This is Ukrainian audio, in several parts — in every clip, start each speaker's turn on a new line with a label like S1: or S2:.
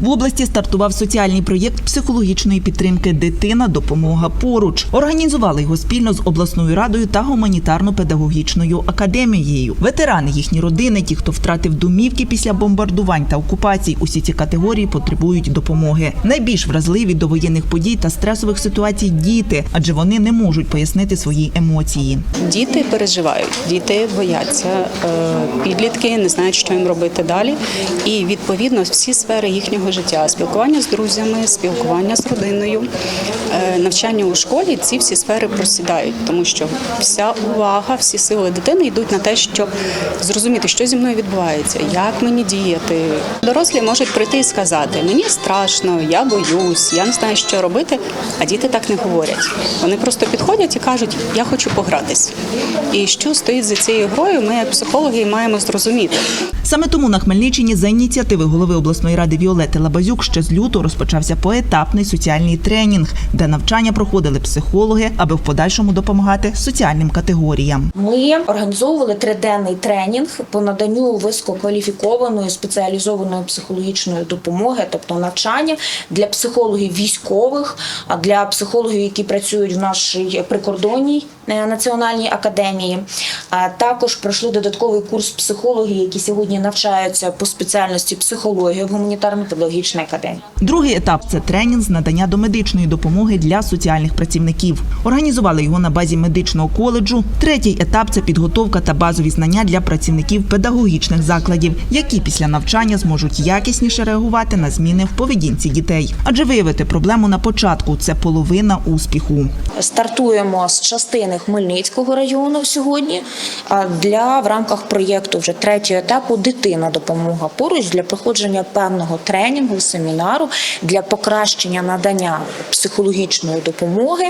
S1: В області стартував соціальний проєкт психологічної підтримки Дитина допомога поруч. Організували його спільно з обласною радою та гуманітарно-педагогічною академією. Ветерани, їхні родини, ті, хто втратив домівки після бомбардувань та окупацій, усі ці категорії потребують допомоги. Найбільш вразливі до воєнних подій та стресових ситуацій діти, адже вони не можуть пояснити свої емоції.
S2: Діти переживають, діти бояться, е, підлітки не знають, що їм робити далі. І відповідно всі сфери їхнього життя: спілкування з друзями, спілкування з родиною, е, навчання у школі ці всі сфери просідають, тому що вся увага, всі сили дитини йдуть на те, щоб зрозуміти, що зі мною відбувається, як мені діяти. Дорослі можуть прийти і сказати: мені страшно, я боюсь, я не знаю, що робити. А діти так не говорять. Вони просто підходять і кажуть, я хочу погратись. І що стоїть за цією грою, ми, психологи, маємо зрозуміти.
S1: Саме тому на Хмельниччині за ініціативи голови обласної ради Віолети Лабазюк ще з лютого розпочався поетапний соціальний тренінг, де навчання проходили психологи, аби в подальшому допомагати соціальним категоріям.
S3: Ми організовували триденний тренінг по наданню висококваліфікованої спеціалізованої психологічної допомоги, тобто навчання для психологів військових, а для психологів, які працюють в нашій прикордонній е, національній академії. Також пройшли додатковий курс психологів, які сьогодні навчаються по спеціальності психології в гуманітарно-педагогічній академії.
S1: Другий етап це тренінг з надання домедичної допомоги для соціальних працівників. Організували його на базі медичного коледжу. Третій етап це підготовка та базові знання для працівників педагогічних закладів, які після навчання зможуть якісніше реагувати на зміни в поведінці дітей. Адже виявити проблему на початку це половина успіху.
S3: Стартуємо з частини Хмельницького району сьогодні а для в рамках проєкту вже третього етапу дитина допомога поруч для проходження певного тренінгу, семінару для покращення надання психологічної допомоги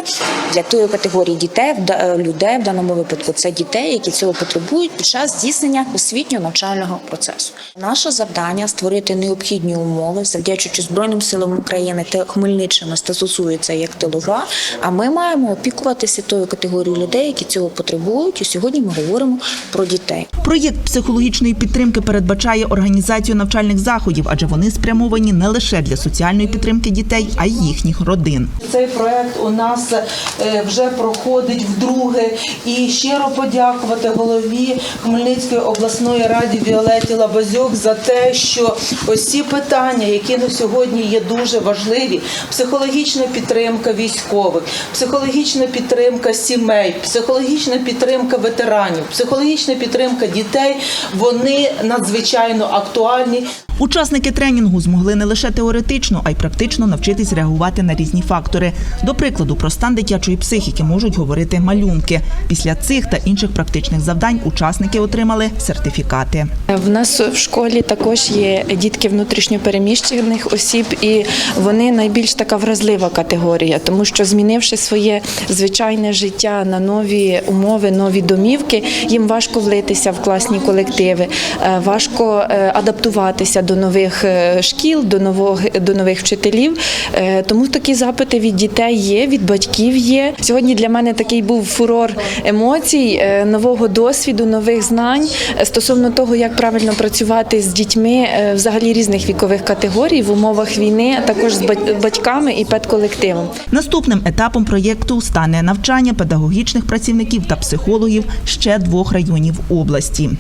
S3: для тої категорії дітей да- людей в даному випадку. Це дітей, які цього потребують під час здійснення освітньо-навчального процесу. Наше завдання створити необхідні умови, завдячуючи Збройним силам України та Хмельниччина стосується як тилова. А ми маємо опікуватися тою категорією людей, які цього потребують. І сьогодні ми говоримо про дітей.
S1: Проєкт психологічної підтримки передбачає організацію навчальних заходів, адже вони спрямовані не лише для соціальної підтримки дітей, а й їхніх родин.
S4: Цей проект у нас е, вже проходить вдруге. І щиро подякувати голові Хмельницької обласної ради Віолеті Лабазюк за те, що ось ці питання, які на сьогодні є дуже важливі: психологічна підтримка військових, психологічна підтримка сімей, психологічна підтримка ветеранів, психологічна підтримка дітей, вони надзвичайно актуальні.
S1: Учасники тренінгу змогли не лише теоретично, а й практично навчитись реагувати на різні фактори. До прикладу, про стан дитячої психіки можуть говорити малюнки. Після цих та інших практичних завдань учасники отримали сертифікати.
S5: В нас в школі також є дітки внутрішньопереміщених осіб, і вони найбільш така вразлива категорія, тому що змінивши своє звичайне життя на нові умови, нові домівки, їм важко влитися в класні колективи, е, важко е, адаптуватися до нових е, шкіл, до нових до нових вчителів. Е, Тому такі запити від дітей є, від батьків є. Сьогодні для мене такий був фурор емоцій, е, нового досвіду, нових знань е, стосовно того, як правильно працювати з дітьми взагалі різних вікових категорій в умовах війни, а також з бать- батьками і педколективом.
S1: Наступним етапом проєкту стане навчання педагогічних працівників та психологів ще двох районів області.